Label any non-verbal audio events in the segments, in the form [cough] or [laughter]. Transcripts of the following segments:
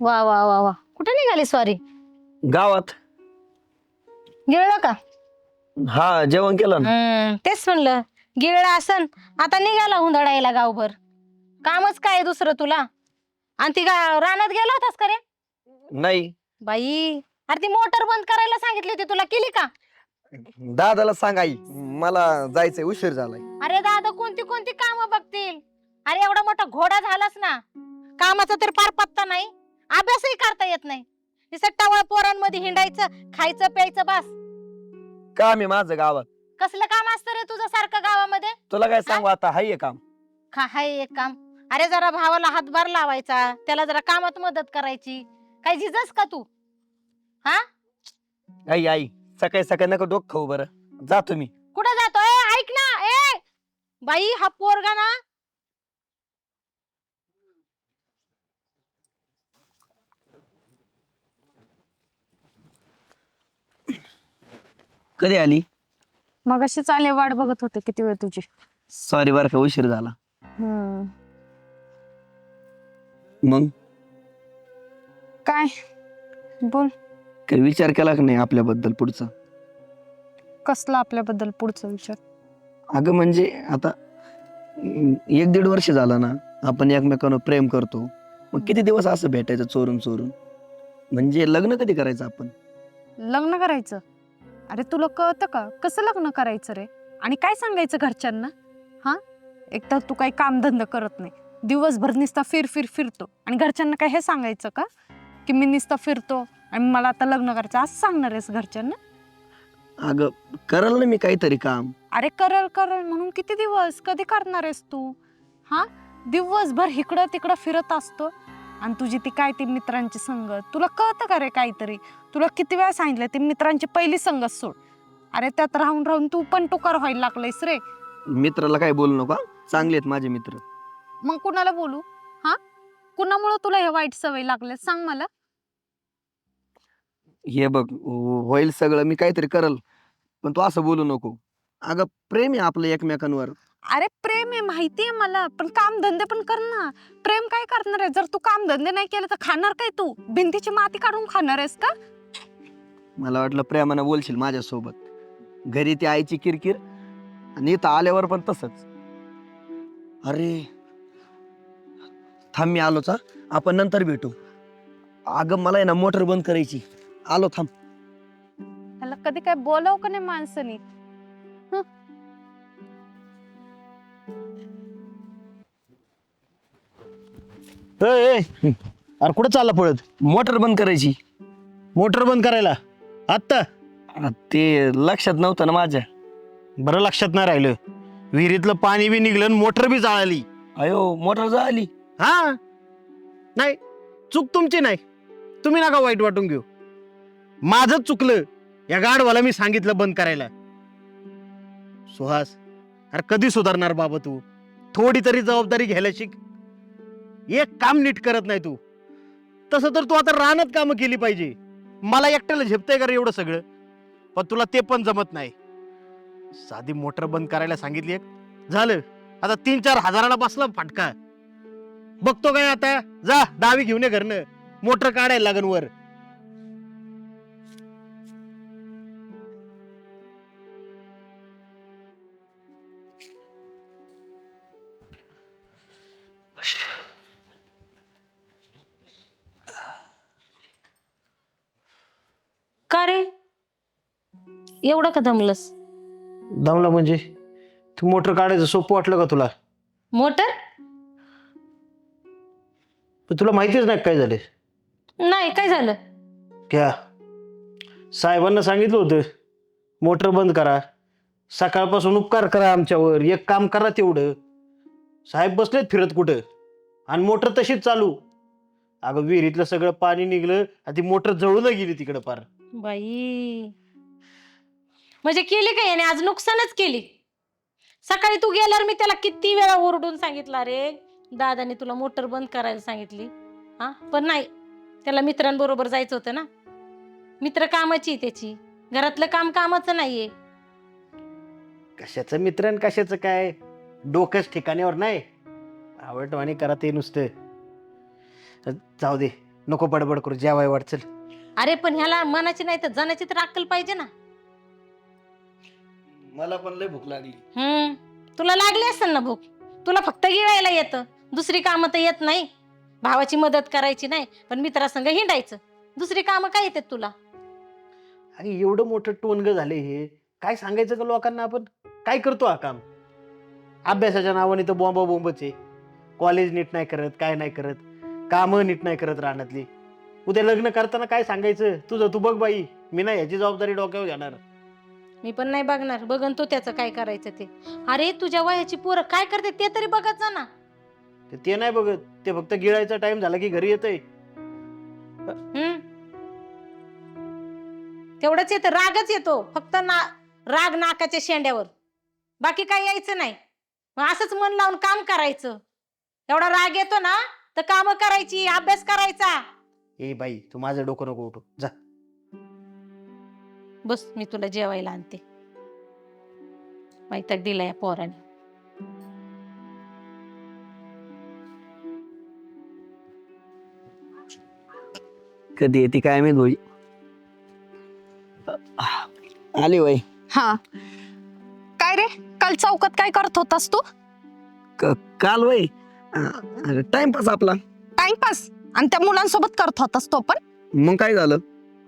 वा वा वा वा. कुठे निघाली सॉरी गावात. गिळलं का? हा जेवण केलं ना. हम्म, तेच म्हणलं. गिळलं असन आता निघाला हुंदडायला गावभर. कामच काय आहे दुसरं तुला? आणि ती गा रानात गेला होतास का रे? नाही. बाई अरे ती मोटर बंद करायला सांगितली होती तुला केली का? दादाला सांग आई. मला जायचंय उशीर झालाय. अरे दादा कोणती कोणती कामं बघतील? अरे एवढा मोठा घोडा झालास ना. कामाचा तर पार पत्ता नाही. अभ्यासही करता येत नाही. टवळ पोरांमध्ये हिंडायचं खायचं प्यायचं बस. काम आहे माझं गावात. कसलं काम असतं रे तुझं सारखं गावामध्ये? तुला काय सांगू आता हाय हे काम. खा हाय एक काम. अरे जरा भावाला हातभार लावायचा त्याला जरा कामात मदत करायची. काय झिजस का तू? आई आई सकाळी सकाळी नका डोक खाऊ बरं. जातो मी कुठं जातोय? ऐक ना ए! बाई हा पोरगा ना कधी आली? मग अशी चाले वाट बघत होते किती वेळ तुझी. सॉरी बरं का उशीर झाला. मग? काय? बोल. काही विचार केला का नाही आपल्याबद्दल पुढचा? कसला आपल्याबद्दल पुढचा विचार? अगं म्हणजे आता अं, एक दीड वर्ष झालं ना आपण एकमेकांवर प्रेम करतो. मग किती दिवस असं भेटायचं चोरून चोरून? म्हणजे लग्न कधी करायचं आपण? लग्न करायचं? अरे तुला कळतं का? कसं लग्न करायचं रे? आणि काय सांगायचं घरच्यांना? हा? एक तर तू काही कामधंदा करत नाही. दिवसभर नुसता फिर फिर फिरतो. आणि घरच्यांना काय हे सांगायचं का? की मी नुसता फिरतो आणि मला आता लग्न करायचं असं सांगणार आहेस घरच्यांना? अगं करल ना मी काहीतरी काम. अरे करल करल. म्हणून किती दिवस? कधी करणार आहेस तू? हा? दिवसभर इकडं तिकडं फिरत असतो. आणि तुझी ती काय ती मित्रांची संगत तुला कळतं का रे काहीतरी? तुला किती वेळा सांगितलं ती मित्रांची पहिली संगत सोड. अरे त्यात राहून राहून तू पण टुकार व्हायला लागलायस रे. मित्राला काय बोलू नका चांगले आहेत माझे मित्र. मग कुणाला बोलू? हा? कुणामुळं तुला हे वाईट सवय लागल्या? सांग मला. हे बघ हो- होईल सगळं मी काहीतरी करल पण तू असं बोलू नको. अगं प्रेम आहे आपलं एकमेकांवर. अरे प्रेम आहे माहिती आहे मला. पण काम धंदे पण कर ना. प्रेम काय करणार आहे? जर तू काम धंदे नाही केले तर खाणार काय तू? भिंतीची माती काढून खाणार आहेस का? मला वाटलं प्रेमानं बोलशील माझ्यासोबत. घरी ती आईची किरकिर आणि इथं आल्यावर पण तसंच. अरे थांब मी आलोच हा. आपण नंतर भेटू. अगं मला आहे ना मोटर बंद करायची. आलो थांब. त्याला कधी काय बोलाव का नाही माणसानी? ए, ए, अरे कुठं चालला पळत? मोटर बंद करायची. मोटर बंद करायला? आत्ता? ते लक्षात नव्हतं ना माझ्या. बरं लक्षात नाही राहिलं. विहिरीतलं पाणी बी निघलं आणि मोटर बी जाळली. अयो मोटर झाली हा? नाही चूक तुमची नाही. तुम्ही नका वाईट वाटून घेऊ. माझंच चुकलं. या गाडवाला मी सांगितलं बंद करायला. सुहास अरे कधी सुधारणार बाबा तू? थोडी तरी जबाबदारी घ्यायला शिक. एक काम नीट करत नाही तू. तसं तर तू आता रानात कामं केली पाहिजे. मला एकट्याला झेपतंय का रे एवढं सगळं? पण तुला ते पण जमत नाही. साधी मोटर बंद करायला सांगितली एक. झालं. आता तीन चार हजाराला बसला फाटका. बघतो काय आता. जा दावी घेऊन ये घरनं. मोटर काढायला लागन वर. एवढं का दमलस? दमला म्हणजे? तू मोटर काढायचं सोपं वाटलं का तुला? मोटर? पण तुला माहितीच नाही काय झाले? नाही काय झालं? घ्या. साहेबांना सांगितलं होतं मोटर बंद करा. सकाळपासून उपकार करा आमच्यावर एक काम करा तेवढं. साहेब बसलेत फिरत कुठं? आणि मोटर तशीच चालू. अगं विहिरीतलं सगळं पाणी निघलं आणि ती मोटर जळून गेली तिकडं पार. बाई. म्हणजे केली काय याने? आज नुकसानच केली. सकाळी तू गेल्यावर मी त्याला किती वेळा ओरडून सांगितलं रे दादाने तुला मोटर बंद करायला सांगितली. हा? पण नाही. त्याला मित्रांबरोबर जायचं होतं ना? मित्र कामाची त्याची. घरातलं काम कामाचं नाहीये. कशाचं मित्र आणि कशाचं काय? डोकंच ठिकाण्यावर नाही. आवडवाणी करा ते नुसतं. जाऊ दे. नको बडबड करू. जेवाय वाट चल अरे पण ह्याला मनाची नाही तर जनाची तर अक्कल पाहिजे ना? मला पण लय भूक लागली. हम्म. तुला लागली असेल ना भूक? तुला फक्त गिळायला येतं. दुसरी कामं तर येत नाही. भावाची मदत करायची नाही पण मित्रासंग हिंडायचं. दुसरी कामं काय येतात तुला? अरे एवढं मोठं टोनग झाले हे. काय सांगायचं का लोकांना आपण? काय करतो हा काम? अभ्यासाच्या नावाने तर बॉम्बा बोंबच आहे. कॉलेज नीट नाही करत काय नाही करत. कामं नीट नाही करत रानातली. उद्या लग्न करताना काय सांगायचं? तुझं तू बघ बाई. मी नाही याची जबाबदारी डोक्यावर घेणार. मी पण नाही बघणार. बघन तू त्याचं काय करायचं ते. अरे तुझ्या वयाची पोरं काय करते ते तरी बघत जा ना. ते- ते नाही बघत. ते फक्त गिळायचा टाइम झाला की घरी येतंय. हम्म. तेवढंच येतं. रागच येतो. फक्त ना राग नाकाच्या शेंड्यावर. बाकी काय यायचं नाही. मग असंच मन लावून काम करायचं. एवढा राग येतो ना तर काम करायची अभ्यास करायचा. ए बाई तू माझं डोकं नको उठू जा. बस मी तुला जेवायला आणते. वैताग दिला या पोराने. कधी येते काय माहीत भाई आली वय हा. काय रे? काल चौकात काय करत होतास तू? काल वय टाइमपास आपला. टाइमपास? आणि त्या मुलांसोबत करत होतास तो पण? मग काय झालं?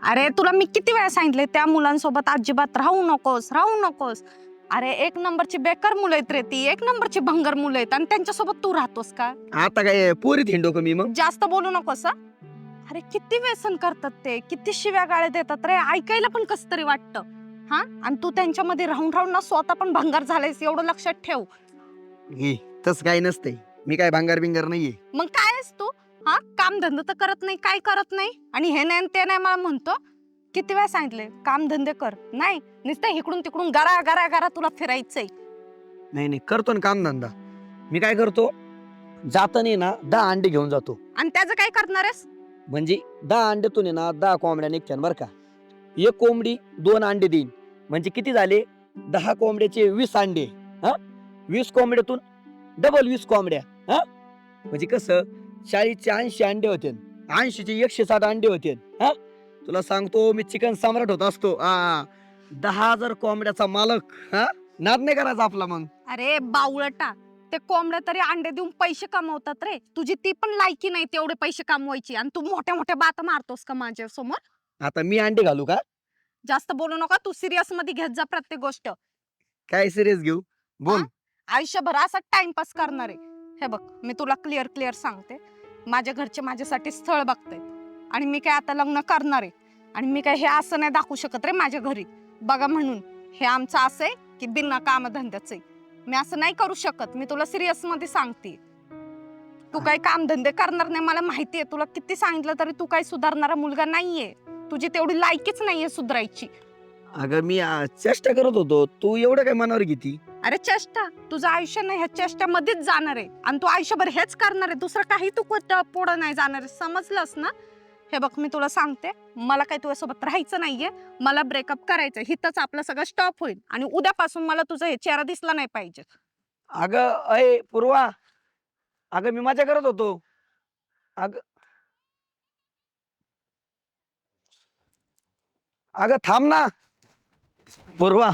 अरे तुला मी किती वेळा सांगितले त्या मुलांसोबत अजिबात राहू नकोस राहू नकोस. अरे एक नंबरची बेकार मुलं आहेत रे ती एक नंबरची भंगर मुलं आहेत आणि त्यांच्यासोबत तू राहतोस का? आता काय पोरीत हिंडो का मी मग? जास्त बोलू नकोस हं? अरे किती व्यसन करतात ते किती शिव्या गाळ्या देतात रे ऐकायला पण कस तरी वाटतं हा? आणि तू त्यांच्यामध्ये राहून राहून ना स्वतः पण भंगार झालायस एवढं लक्षात ठेव. हे तस काय नसतंय मी काय भांगार बिंगार नाहीये. मग काय आहेस तू? हा काम धंदा तर करत नाही काय करत नाही. आणि हे नाही आणि ते नाही मला म्हणतो किती वेळा सांगितले काम धंदे कर. नाही नुसतं इकडून तिकडून गरा गरा गरा तुला फिरायचंय. नाही नाही करतो ना काम धंदा मी काय करतो जाताना ना दहा अंडे घेऊन जातो. आणि त्याचं काय करणार आहेस? म्हणजे दहा अंड्यातून आहे ना दहा कोंबड्या निघत्यान बरं का. एक कोंबडी दोन अंडे देईन. म्हणजे किती झाले? दहा कोंबड्याचे वीस अंडे. हा? वीस कोंबड्यातून डबल वीस कोंबड्या. हा? म्हणजे कसं चाळीसचे ऐंशी अंडे होते. ऐंशीचे एकशे साठ अंडे होते. हा? तुला सांगतो मी चिकन सम्राट होत असतो. हा दहा हजार कोंबड्याचा मालक. हा? नाद नाही करायचा आपला मग. अरे बावळटा. ते कोंबड्या तरी अंडे देऊन पैसे कमवतात रे. तुझी ती पण लायकी नाही तेवढे पैसे कमवायची. आणि तू मोठ्या मोठ्या बाता मारतोस का माझ्यासमोर आता मी अंडे घालू का? जास्त बोलू नका. तू सिरियसमध्ये घेत जा प्रत्येक गोष्ट. काय सिरियस घेऊ? बोल. आयुष्यभर असा टाइमपास करणार. आहे हे बघ मी तुला क्लिअर क्लिअर सांगते. माझ्या घरचे माझ्यासाठी स्थळ बघतायत. आणि मी काय आता लग्न करणार आहे. आणि मी काय हे असं नाही दाखवू शकत रे माझ्या घरी. बघा म्हणून हे आमचं असं आहे की बिना कामधंद्याचं आहे. मी असं नाही करू शकत. मी तुला सिरियसमध्ये सांगते तू काही कामधंदे करणार नाही मला माहिती आहे. तुला किती सांगितलं तरी तू काही सुधारणारा मुलगा नाहीये. तुझी तेवढी लायकीच नाहीये सुधारायची. अगं मी आ, चेष्टा करत होतो. तू एवढं काय मनावर घेती? अरे चेष्टा तुझं आयुष्य नाही ह्या चेष्टामध्येच जाणार आहे. आणि तू आयुष्यभर हेच करणार आहे. दुसरं काही तू पुढं नाही जाणार आहे. समजलंस ना? हे बघ मी तुला सांगते. मला काही तुझ्यासोबत राहायचं नाहीये. मला ब्रेकअप करायचं हिथंच आपलं सगळं स्टॉप होईल. आणि उद्यापासून मला तुझा हे चेहरा दिसला नाही पाहिजे. अगं अय पूर्वा. अगं मी मजा करत होतो. अग. अगं थांब ना. पूर्वा.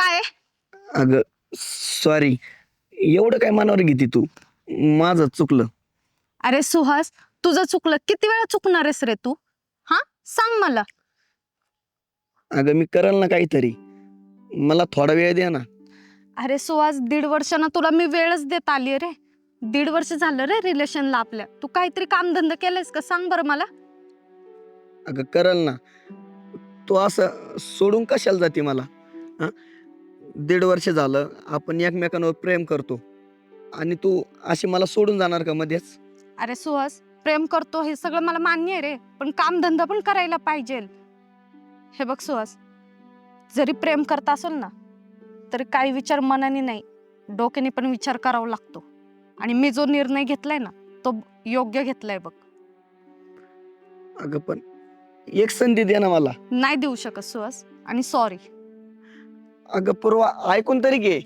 काय? अगं सॉरी एवढं काय मनावर घेती तू? माझं चुकलं. अरे सुहास तुझं चुकलं. किती वेळा चुकणार आहेस रे तू? हा? सांग मला. अगं मी करल ना काहीतरी. मला थोडा वेळ दे ना. अरे सुहास दीड वर्षानं तुला मी वेळच देत आली रे. दीड वर्ष झालं रे रिलेशनला आपल्या. तू काहीतरी कामधंदा केलंयस का? सांग बरं मला. अगं करल ना. तू असं सोडून कशाला जाते मला? हा? दीड वर्ष झालं आपण एकमेकांवर प्रेम करतो. आणि तू अशी मला सोडून जाणार का मध्येच? अरे सुहास प्रेम करतो हे सगळं मला मान्य आहे रे पण कामधंदा पण करायला पाहिजे. हे बघ सुहास जरी प्रेम करत असेल ना तरी काही विचार मनाने नाही डोक्याने पण विचार करावा लागतो. आणि मी जो निर्णय घेतलाय ना तो योग्य घेतलाय बघ. अगं पण एक संधी दे ना मला. नाही देऊ शकत सुहास आणि सॉरी अगं पूर्वा ऐकून तरी घे.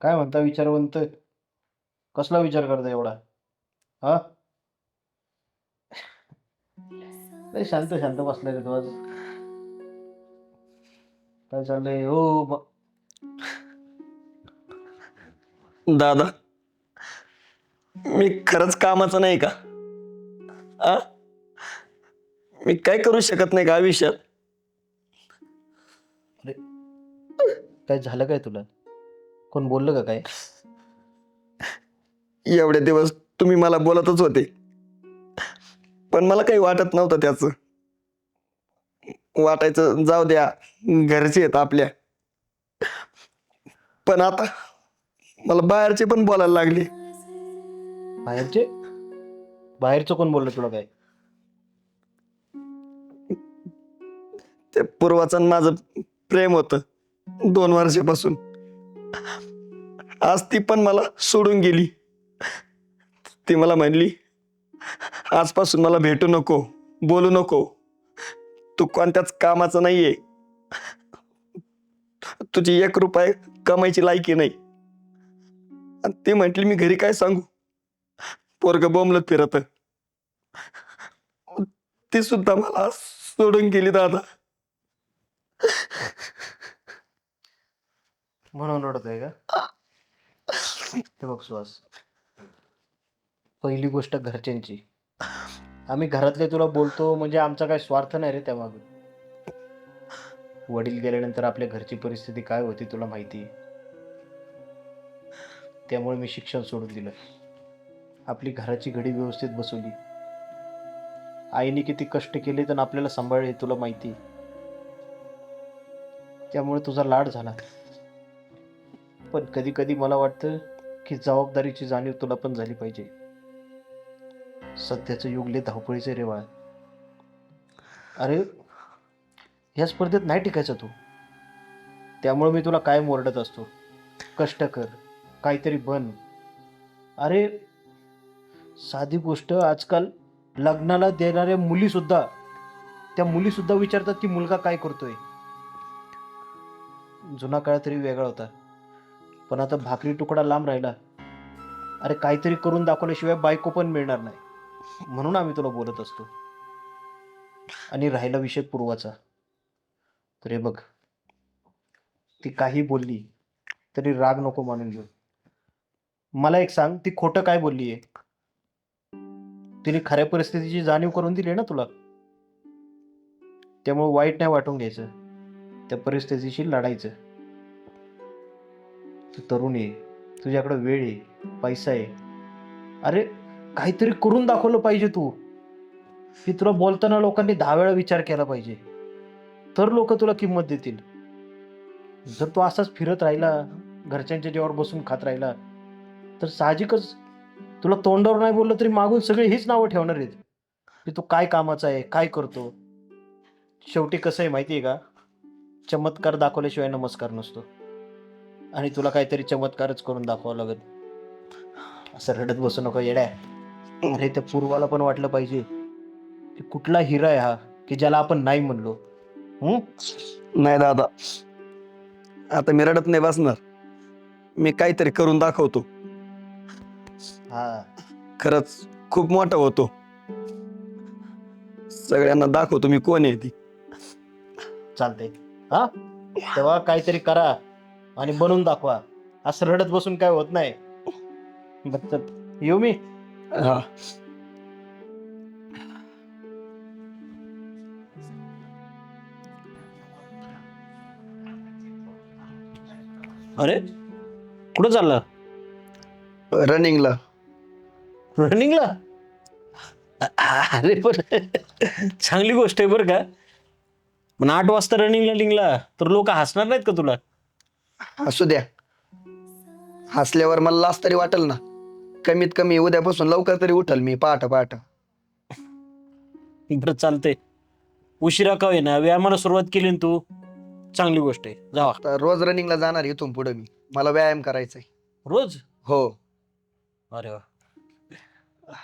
काय म्हणता विचारवंत? कसला विचार करता एवढा? हा? लय शांत शांत बसलाय रे तू आज. काय चाललंय? हो ब- दादा मी खरंच कामाचा नाही का? आ? मी काय करू शकत नाही का आयुष्यात? काय झालं काय तुला? कोण बोललं का काय? एवढे दिवस तुम्ही मला बोलतच होते. पण मला काही वाटत नव्हतं त्याचं. वाटायचं जाऊ द्या घरचे आहेत आपल्या. पण आता मला बाहेरचे पण बोलायला लागले. बाहेरचे? बाहेरचं कोण बोललं तुला काय? ते पूर्वाचं माझं प्रेम होतं दोन वर्षापासून. आज ती पण मला सोडून गेली. ती मला म्हणली आजपासून मला भेटू नको बोलू नको. तू कोणत्याच कामाचं नाहीये. तुझी एक रुपये कमायची लायकी नाही. आणि ती म्हटली मी घरी काय सांगू? पोरग बोंबलत फिरत ती सुद्धा मला सोडून गेली दादा. म्हणून रडत आहे का बघ सुहास. पहिली गोष्ट घरच्यांची. आम्ही घरातले तुला बोलतो म्हणजे आमचा काय स्वार्थ नाही रे त्यामागे वडील गेल्यानंतर आपल्या घरची परिस्थिती काय होती तुला माहिती? आहे त्यामुळे मी शिक्षण सोडून दिलं. आपली घराची घडी व्यवस्थित बसवली. आईने किती कष्ट केले तर आपल्याला सांभाळले तुला माहिती. त्यामुळे तुझा लाड झाला. पण कधी कधी मला वाटतं की जबाबदारीची जाणीव तुला पण झाली पाहिजे. सध्याचं युग लय धावपळीचं रे बाळ. अरे ह्या स्पर्धेत नाही टिकायचं तू. त्यामुळे मी तुला कायम ओरडत असतो. कष्ट कर काहीतरी बन. अरे साधी गोष्ट आजकाल लग्नाला देणाऱ्या मुलीसुद्धा त्या मुलीसुद्धा विचारतात की मुलगा काय करतोय. जुना काळ तरी वेगळा होता. पण आता भाकरी तुकडा लांब राहिला. अरे काहीतरी करून दाखवल्याशिवाय बायको पण मिळणार नाही. म्हणून आम्ही तुला बोलत असतो. आणि राहिला विषय पूर्वाचा. तर हे बघ. ती काही बोलली तरी राग नको मानून घेऊ. मला एक सांग ती खोटं काय बोलली आहे? तिने खऱ्या परिस्थितीची जाणीव करून दिली ना तुला? त्यामुळे वाईट नाही वाटून घ्यायचं. त्या परिस्थितीशी लढायचं. तू तरुण आहे. तुझ्याकडे वेळ आहे. पैसा आहे. अरे काहीतरी करून दाखवलं पाहिजे तू. की तुला बोलताना लोकांनी दहा वेळा विचार केला पाहिजे. तर लोक तुला किंमत देतील. जर तू असाच फिरत राहिला घरच्यांच्या जेवावर बसून खात राहिला तर साहजिकच तुला तोंडावर नाही बोललं तरी मागून सगळे हीच नावं ठेवणार आहेत. की तू काय कामाचा आहे काय करतो? शेवटी कसं आहे माहिती आहे का? चमत्कार दाखवल्याशिवाय नमस्कार नसतो. आणि तुला काहीतरी चमत्कारच करून दाखवावं लागत असं रडत बसू नको येड्या. अरे त्या पूर्वाला पण वाटलं पाहिजे. की कुठला हिरा आहे हा की ज्याला आपण नाही म्हणलो? हम्म नाही दादा. आता मी रडत नाही बसणार. मी काहीतरी करून दाखवतो. हा. खरंच खूप मोठा होतो. सगळ्यांना दाखवतो मी कोण आहे ती. चालतंय. हा? तेव्हा काहीतरी करा आणि बनवून दाखवा. असं रडत बसून काय होत नाही. बरं, चल. येऊ मी? हा अरे कुठं चाललं? रनिंगला. रनिंगला? अरे पण चांगली गोष्ट आहे बरं का. पण आठ वाजता रनिंगला निघला तर लोक हसणार नाहीत का तुला? असू द्या. हसल्यावर मला लाज तरी वाटेल ना. कमीत कमी उद्यापासून लवकर तरी उठल मी पहाट पहाट. बरं चालतंय. उशिरा का होईना? व्यायामाला सुरुवात केली ना तू. चांगली गोष्ट आहे. जावा तर रोज रनिंगला जाणार इथून पुढे मी. मला व्यायाम करायचाय. रोज? हो. अरे वा.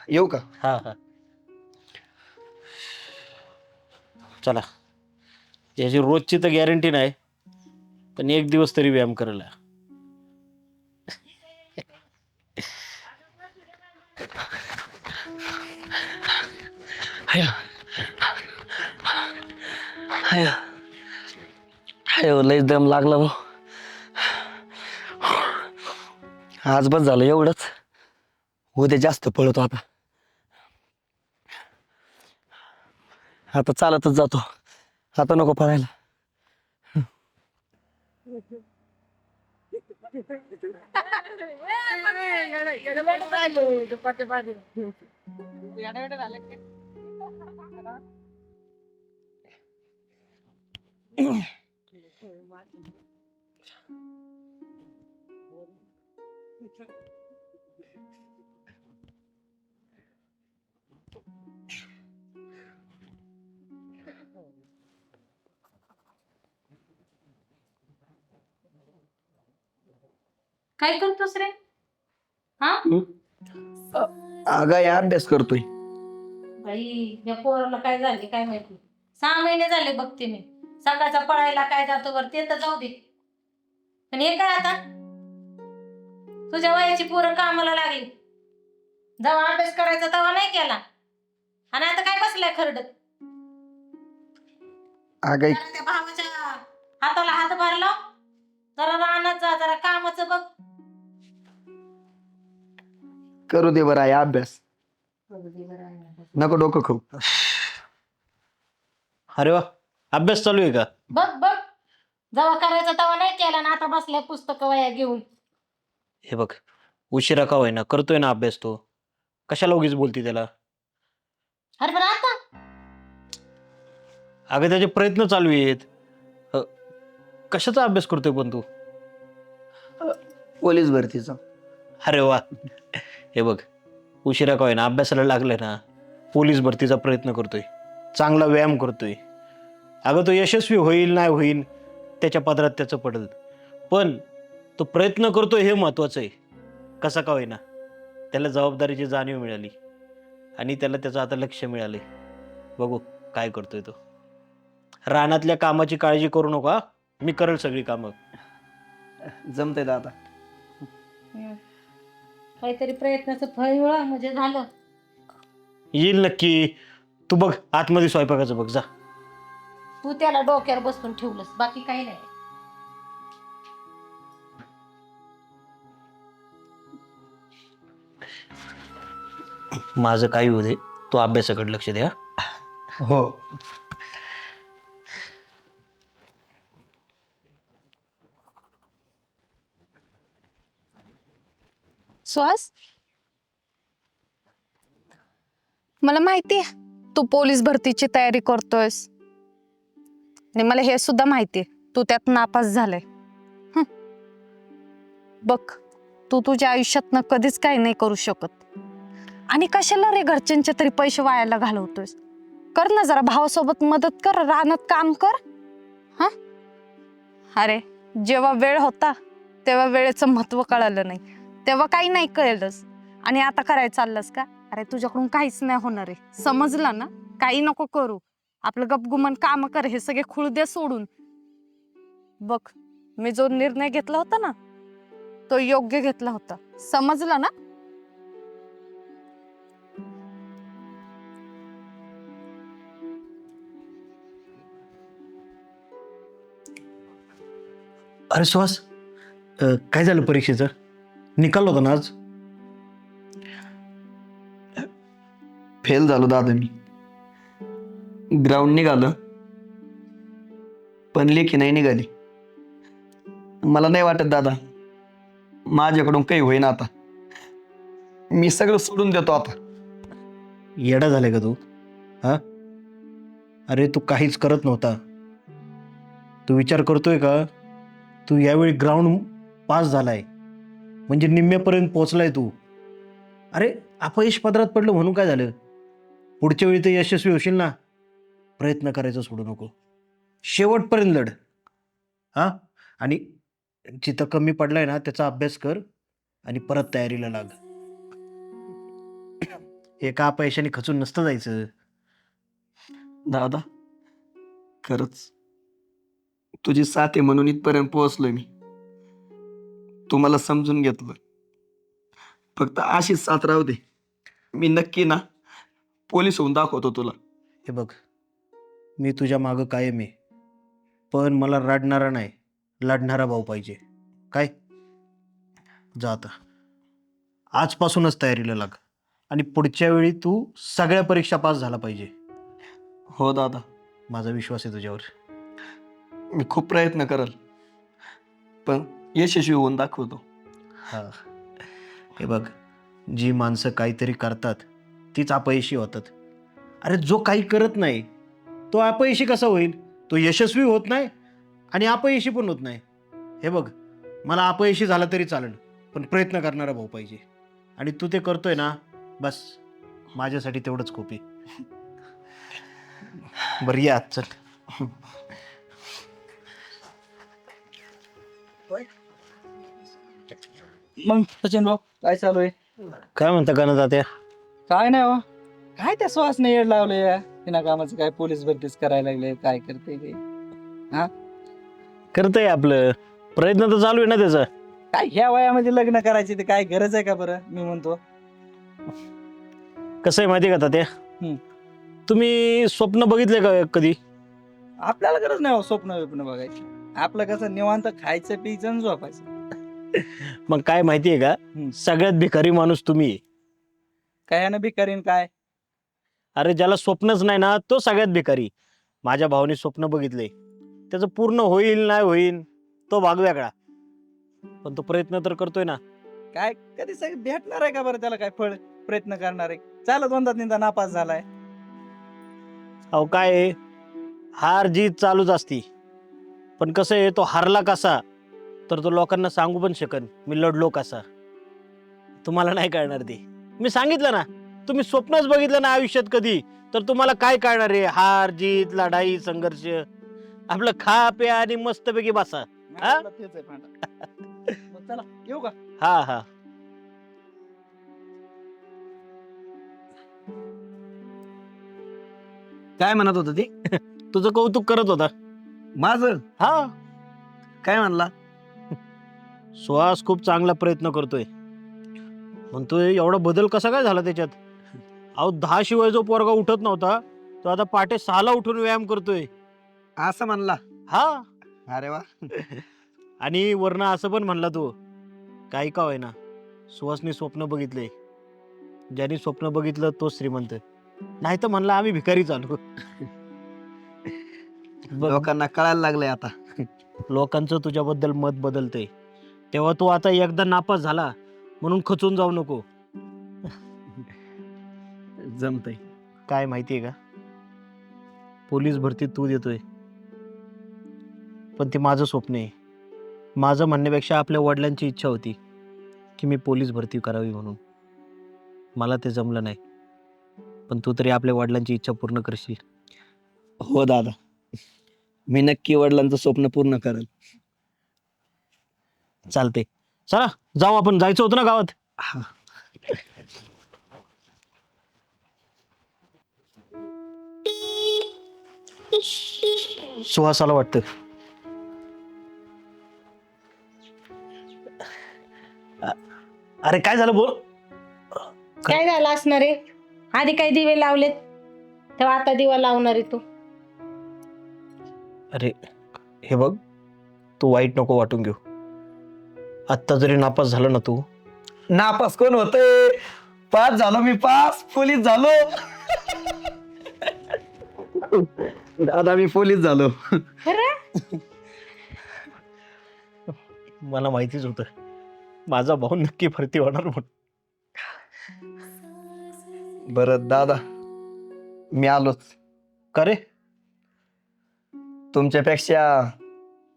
येऊ का? हा हा. चला. याची रोजची तर गॅरंटी नाही पण एक दिवस तरी व्यायाम करायला. हाय हाय हाय लयच दम लागला भाऊ. आज बस झालं एवढंच. उद्या जास्त पळतो आता. आता चालतच जातो. आता नको पळायला. [laughs] काय करतोस रे? हा? अगं या अभ्यास करतोय. बाई या पोराला काय झाले काय माहिती सहा महिने झाले बघते मी. सकाळचा पळायला काय जातो वर ते तर जाऊ दे. पण हे काय आता? तुझ्या वयाची पोरं कामाला लागली. जेव्हा अभ्यास करायचा तेव्हा नाही केला. आणि आता काय बसलाय खरड? अगं त्या भावाच्या हाताला हात भरला. जरा रानात जा जरा कामाचं बघ. करू दे बरं अभ्यास. नको डोकं खाऊ. अरे वा अभ्यास चालू आहे का? बघ बघ. जेव्हा करायचा तेव्हा नाही केला ना आता बसलाय पुस्तक वया घेऊन. हे बघ उशिरा का होईना करतोय ना अभ्यास तो. कशाला उगीच बोलती त्याला? अरे पण आता? अगं त्याचे प्रयत्न चालू आहेत. अ, कशाचा अभ्यास करतोय पण तू? पोलीस भरतीचा. अरे वा. हे बघ उशिरा का होईना अभ्यासाला लागलाय ना. पोलीस भरतीचा प्रयत्न करतोय. चांगला व्यायाम करतोय. अगं तो यशस्वी होईल नाही होईल त्याच्या पदरात त्याचं पडेल. पण तो प्रयत्न करतोय हे महत्वाचं आहे. कसा का होईना? त्याला जबाबदारीची जाणीव मिळाली. आणि त्याला त्याचं आता लक्ष मिळाले बघू काय करतोय तो. रानातल्या कामाची काळजी करू नको मी करेल सगळी कामं. जमतंय दादा. काहीतरी प्रयत्नाचं फळ मिळा म्हणजे झालं. येईल नक्की. तू बघ आतमध्ये स्वयंपाकाचं बघ जा. तू त्याला डोक्यावर बसून ठेवलंस बाकी काही नाही. माझं काही होऊ दे तू अभ्यासाकडे लक्ष द्या हो. सुहास मला माहिती आहे तू पोलीस भरतीची तयारी करतोयस. आणि मला हे सुद्धा माहिती आहे तू त्यात नापास झालाय. बघ तू तुझ्या आयुष्यातनं कधीच काही नाही करू शकत. आणि कशाला रे घरच्यांचे तरी पैसे वायाला घालवतोयस? कर ना जरा भावासोबत मदत कर रानात काम कर. हा? अरे जेव्हा वेळ होता तेव्हा वेळेचं महत्त्व कळालं नाही. तेव्हा काही नाही कळलंस. आणि आता करायला चाललंस का? अरे तुझ्याकडून काहीच नाही होणार आहे. समजलं ना? काही नको करू. आपलं गपगुमन काम कर हे सगळे खुळ दे सोडून. बघ मी जो निर्णय घेतला होता ना तो योग्य घेतला होता. समजलं ना? अरे सुहास अ, काय झालं परीक्षेचं? निकाल होता ना आज? फेल झालो दादा मी ग्राउंड निघालं पण लेखी नाही निघाली. मला नाही वाटत दादा माझ्याकडून काही होईना आता. मी सगळं सोडून देतो आता. येडा झालाय का तू? हा? अरे तू काहीच करत नव्हता. तू विचार करतोय का? तू यावेळी ग्राउंड पास झालाय. म्हणजे निम्म्यापर्यंत पोहोचलाय तू. अरे अपयश पदरात पडलं म्हणून काय झालं? पुढच्या वेळी ते यशस्वी होशील ना. प्रयत्न करायचा सोडू नको. शेवटपर्यंत लढ. हां? आणि जिथं कमी पडलाय ना त्याचा अभ्यास कर आणि परत तयारीला लाग. एका पैशाने खचून नसतं जायचं. दादा खरंच तुझी साथ आहे म्हणून इथपर्यंत पोहोचलोय मी. तुम्हाला समजून घेतलं. फक्त अशीच साथ राहू दे. मी नक्की ना पोलीस होऊन दाखवतो तुला. हे बघ मी तुझ्या मागं कायम आहे. पण मला रडणारा नाही लढणारा भाऊ पाहिजे. काय? जा आता. आजपासूनच तयारीला लाग. आणि पुढच्या वेळी तू सगळ्या परीक्षा पास झाला पाहिजे. हो दादा. माझा विश्वास आहे तुझ्यावर. मी खूप प्रयत्न करल. पण यशस्वी होऊन दाखवतो. हा. हे बघ जी माणसं काहीतरी करतात तीच अपयशी होतात. अरे जो काही करत नाही तो अपयशी कसा होईल? तो यशस्वी होत नाही आणि अपयशी पण होत नाही. हे बघ मला अपयशी झाला तरी चालेल पण प्रयत्न करणारा भाऊ पाहिजे. आणि तू ते करतोय ना बस माझ्यासाठी तेवढंच खूप आहे. बरं या चल. मग सचिन भाऊ काय चालू आहे? काय म्हणता तात्या काय नाही वा काय त्या श्वासने येड लावले बिना कामाचं काय पोलीस भरतीच करायला लागले काय करते ते? करतंय आपलं. प्रयत्न तर चालू आहे ना त्याचा. काय ह्या वयामध्ये लग्न करायची ते काय गरज आहे का बरं? मी म्हणतो. कसं आहे माहिती का तात्या? हम्म. तुम्ही स्वप्न बघितले का कधी? आपल्याला गरज नाही हो स्वप्न बिप्न बघायची. आपलं कसं निवांत खायचं पियचं आणि झोपायचं. मग काय माहिती आहे का? हम्म. सगळ्यात भिकारी माणूस तुम्ही आहे. काय यानं बी करीन काय? अरे ज्याला स्वप्नच नाही ना तो सगळ्यात भिकारी. माझ्या भावाने स्वप्न बघितले. त्याचं पूर्ण होईल नाही होईल तो भाग वेगळा. पण तो प्रयत्न तर करतोय ना. काय कधी सगळं भेटणार आहे का बरं त्याला काय फळ प्रयत्न करणार? आहे चालत दोनदा तीनदा नापास झालाय. अहो काय आहे, हार जीत चालूच असती. पण कसं आहे तो हारला कसा तर तो लोकांना सांगू पण शकन मी लढलो कसा. तुम्हाला नाही कळणार ते. मी सांगितलं ना तुम्ही स्वप्नच बघितलं ना आयुष्यात कधी? तर तुम्हाला काय कळणार आहे? हार जीत लढाई संघर्ष? आपलं खा प्या आणि मस्तपैकी बसा. हा? आपलं तेच आहे भांडण. मग चला येऊ का? हा हा. काय म्हणत होतं ते? तुझं कौतुक करत होता. माझं? हा. काय म्हणला? [laughs] सुहास खूप चांगला प्रयत्न करतोय. म्हणतोय एवढा बदल कसा काय झाला त्याच्यात? अहो दहा शिवाय जो पोरगा उठत नव्हता तो आता पहाटे सहाला उठून व्यायाम करतोय. असं म्हणला? हा. अरे वा. आणि वरनं असं पण म्हणला तू काही का होईना सुहासने स्वप्न बघितले ज्यांनी स्वप्न बघितलं तो श्रीमंत. नाही तर म्हणला आम्ही भिकारी चालू. बघ, लोकांना कळायला लागलंय आता. लोकांचं तुझ्याबद्दल मत बदलतंय. तेव्हा तू आता एकदा नापास झाला म्हणून खचून जाऊ नको. जमतय. काय माहितीये का? पोलीस भरती तू देतोय. पण ते माझं स्वप्न आहे. माझं म्हणण्यापेक्षा आपल्या वडिलांची इच्छा होती की मी पोलीस भरती करावी म्हणून. मला ते जमलं नाही. पण तू तरी आपल्या वडिलांची इच्छा पूर्ण करशील. हो दादा. मी नक्की वडिलांचं स्वप्न पूर्ण करेल. चालते चला जाऊ आपण. जायचं होतं ना गावात. सुहासाला वाटतं. अरे काय झालं बोल? काय झालं असणार आहे आधी काही दिवे लावलेत? तेव्हा आता दिवा लावणार आहे तू. अरे हे बघ तू वाईट नको वाटून घेऊ. आत्ता जरी नापास झाला ना तू? नापास कोण होतंय? पास झालो मी पास पोलीस झालो. दादा मी पोलीस झालो. खरं? मला माहितीच होतं. माझा भाऊ नक्की भरती होणार म्हणून. बरं दादा मी आलोच. का रे? तुमच्यापेक्षा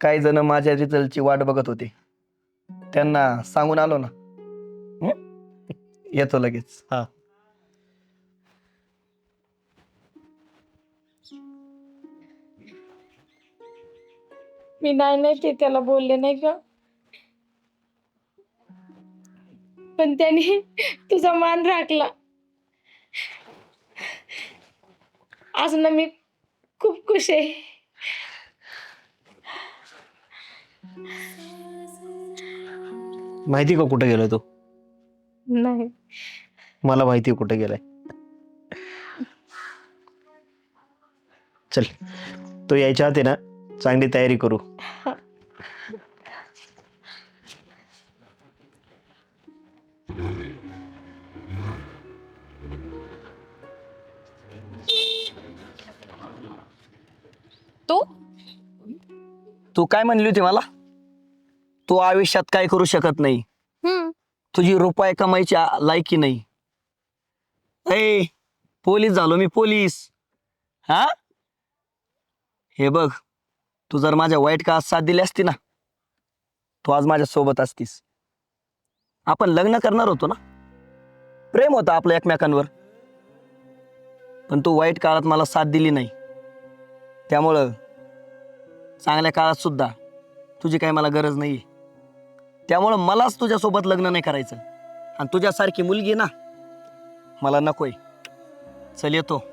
काही जण माझ्या रिझल्टची वाट बघत होते. त्यांना सांगून आलो ना. हं? येतो लगेच. मी नाही नाही ते त्याला बोलले नाही का? पण त्याने तुझा मान राखला. आज ना मी खूप खुश आहे. माहिती का कुठे गेलाय तो? नाही. मला माहिती कुठे गेलाय. चल तो यायच्या आत आहे ना चांगली तयारी करू. तू? तू काय म्हणली होती मला? तू आयुष्यात काय करू शकत नाही. हम्म. तुझी रुपये कमाईची आ- लायकी नाही. ए पोलीस झालो मी पोलीस. हा? हे बघ तू जर माझ्या वाईट काळात साथ दिली असती ना तू आज माझ्या सोबत असतीस. आपण लग्न करणार होतो ना? प्रेम होतं आपलं एकमेकांवर. पण तू वाईट काळात मला साथ दिली नाही. त्यामुळं चांगल्या काळात सुद्धा तुझी काही मला गरज नाही त्यामुळं मलाच तुझ्यासोबत लग्न नाही करायचं. आणि तुझ्यासारखी मुलगी ना मला नकोय. चल येतो.